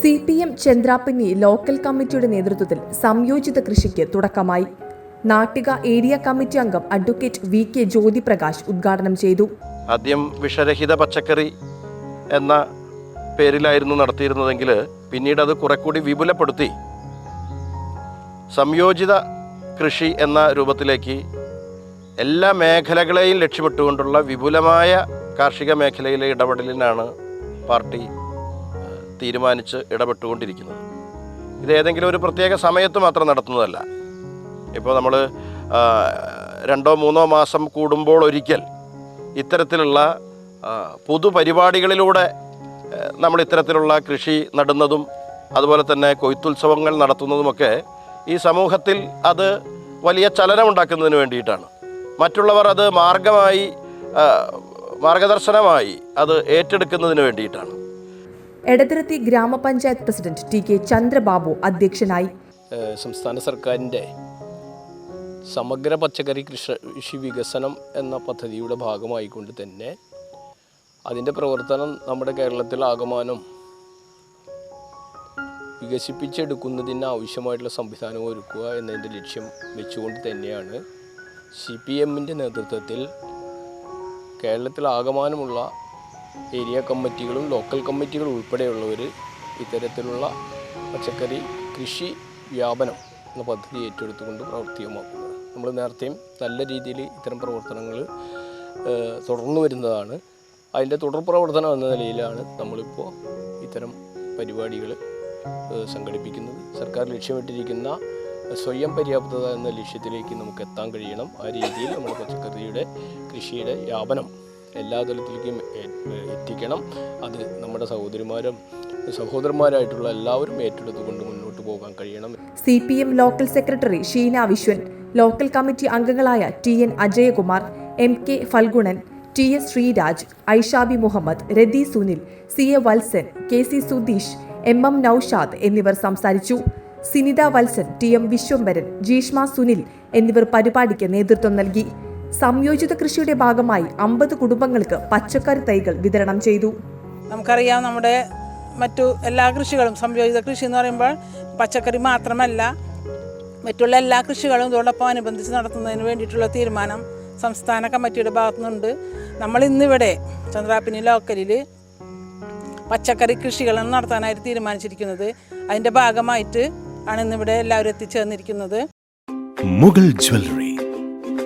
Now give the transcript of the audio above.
C P M Chandrappinni local കമ്മിറ്റിയുടെ നേതൃത്വത്തിൽ സംയോജിത കൃഷിക്ക് തുടക്കമായി. നാട്ടിക ഏരിയ കമ്മിറ്റി അംഗം അഡ്വക്കേറ്റ് വി കെ ജ്യോതിപ്രകാശ് ഉദ്ഘാടനം ചെയ്തു. ആദ്യം വിഷരഹിത പച്ചക്കറി എന്ന പേരിലായിരുന്നു നടത്തിയിരുന്നതെങ്കിൽ പിന്നീട് അത് കുറെ കൂടി വിപുലപ്പെടുത്തി. സംയോജിത കൃഷി എന്ന രൂപത്തിലേക്ക് എല്ലാ മേഖലകളെയും ലക്ഷ്യമിട്ടുകൊണ്ടുള്ള വിപുലമായ കാർഷിക മേഖലയിലെ ഇടപെടലിനാണ് പാർട്ടി തീരുമാനിച്ച് ഇടപെട്ടുകൊണ്ടിരിക്കുന്നത് ഇത് ഏതെങ്കിലും ഒരു പ്രത്യേക സമയത്ത് മാത്രം നടത്തുന്നതല്ല. ഇപ്പോൾ നമ്മൾ രണ്ടോ മൂന്നോ മാസം കൂടുമ്പോൾ ഒരിക്കൽ ഇത്തരത്തിലുള്ള പൊതുപരിപാടികളിലൂടെ നമ്മൾ ഇത്തരത്തിലുള്ള കൃഷി നടുന്നതും അതുപോലെ തന്നെ കൊയ്ത്തുത്സവങ്ങൾ നടത്തുന്നതുമൊക്കെ ഈ സമൂഹത്തിൽ അത് വലിയ ചലനമുണ്ടാക്കുന്നതിന് വേണ്ടിയിട്ടാണ്. മറ്റുള്ളവർ അത് മാർഗമായി മാർഗദർശനമായി അത് ഏറ്റെടുക്കുന്നതിന് വേണ്ടിയിട്ടാണ്. എടതിരത്തി ഗ്രാമപഞ്ചായത്ത് പ്രസിഡന്റ് ടി കെ ചന്ദ്രബാബു അധ്യക്ഷനായി. സംസ്ഥാന സർക്കാരിന്റെ സമഗ്ര പച്ചക്കറി കൃഷി കൃഷി വികസനം എന്ന പദ്ധതിയുടെ ഭാഗമായിക്കൊണ്ട് തന്നെ അതിന്റെ പ്രവർത്തനം നമ്മുടെ കേരളത്തിൽ ആകമാനം വികസിപ്പിച്ചെടുക്കുന്നതിന് ആവശ്യമായിട്ടുള്ള സംവിധാനം ഒരുക്കുക എന്നതിന്റെ ലക്ഷ്യം വെച്ചുകൊണ്ട് തന്നെയാണ് സി പി എമ്മിന്റെ നേതൃത്വത്തിൽ കേരളത്തിൽ ആകമാനമുള്ള ഏരിയ കമ്മിറ്റികളും ലോക്കൽ കമ്മിറ്റികളും ഉൾപ്പെടെയുള്ളവർ ഇത്തരത്തിലുള്ള പച്ചക്കറി കൃഷി വ്യാപനം എന്ന പദ്ധതി ഏറ്റെടുത്തുകൊണ്ട് പ്രവർത്തികമാക്കുന്നത്. നമ്മൾ നേരത്തെയും നല്ല രീതിയിൽ ഇത്തരം പ്രവർത്തനങ്ങൾ തുടർന്നു വരുന്നതാണ്. അതിന്റെ തുടർ പ്രവർത്തനം എന്ന നിലയിലാണ് നമ്മളിപ്പോൾ ഇത്തരം പരിപാടികൾ സംഘടിപ്പിക്കുന്നത്. സർക്കാർ ലക്ഷ്യമിട്ടിരിക്കുന്ന സ്വയം പര്യാപ്തത എന്ന ലക്ഷ്യത്തിലേക്ക് നമുക്ക് എത്താൻ കഴിയണം. ആ രീതിയിൽ നമ്മുടെ പച്ചക്കറിയുടെ കൃഷിയുടെ വ്യാപനം എല്ലാ തലത്തിലേക്കും എത്തിക്കണം. അത് നമ്മുടെ സഹോദരിമാരും സഹോദരന്മാരായിട്ടുള്ള എല്ലാവരും ഏറ്റെടുത്തുകൊണ്ട് മുന്നോട്ട് പോകാൻ കഴിയണം. C P M local secretary Sheena Viswan local committee അംഗങ്ങളായ T N Ajayakumar M K Phalgunan T S Sreeraj Aishabi Muhammad Rathi Sunil C A Valsan K C Sudheesh M M Noushad എന്നിവർ സംസാരിച്ചു. Sinitha Valsan T M Viswambharan Jeeshma Sunil എന്നിവർ പരിപാടിക്ക് നേതൃത്വം നൽകി. സംയോജിത കൃഷിയുടെ ഭാഗമായി അമ്പത് കുടുംബങ്ങൾക്ക് പച്ചക്കറി തൈകൾ വിതരണം ചെയ്തു. നമുക്കറിയാം നമ്മുടെ മറ്റു എല്ലാ കൃഷികളും സംയോജിത കൃഷി എന്ന് പറയുമ്പോൾ പച്ചക്കറി മാത്രമല്ല മറ്റുള്ള എല്ലാ കൃഷികളും ഇതോടൊപ്പം അനുബന്ധിച്ച് നടത്തുന്നതിന് വേണ്ടിയിട്ടുള്ള തീരുമാനം സംസ്ഥാന കമ്മിറ്റിയുടെ ഭാഗത്തുനിന്നുണ്ട്. നമ്മൾ ഇന്നിവിടെ ചന്ദ്രാപ്പിനി ലോക്കലിൽ പച്ചക്കറി കൃഷികളാണ് നടത്താനായിട്ട് തീരുമാനിച്ചിരിക്കുന്നത്. അതിന്റെ ഭാഗമായിട്ട് ആണ് ഇന്നിവിടെ എല്ലാവരും എത്തിച്ചേർന്നിരിക്കുന്നത്. മുഗൾ ജ്വല്ലറി.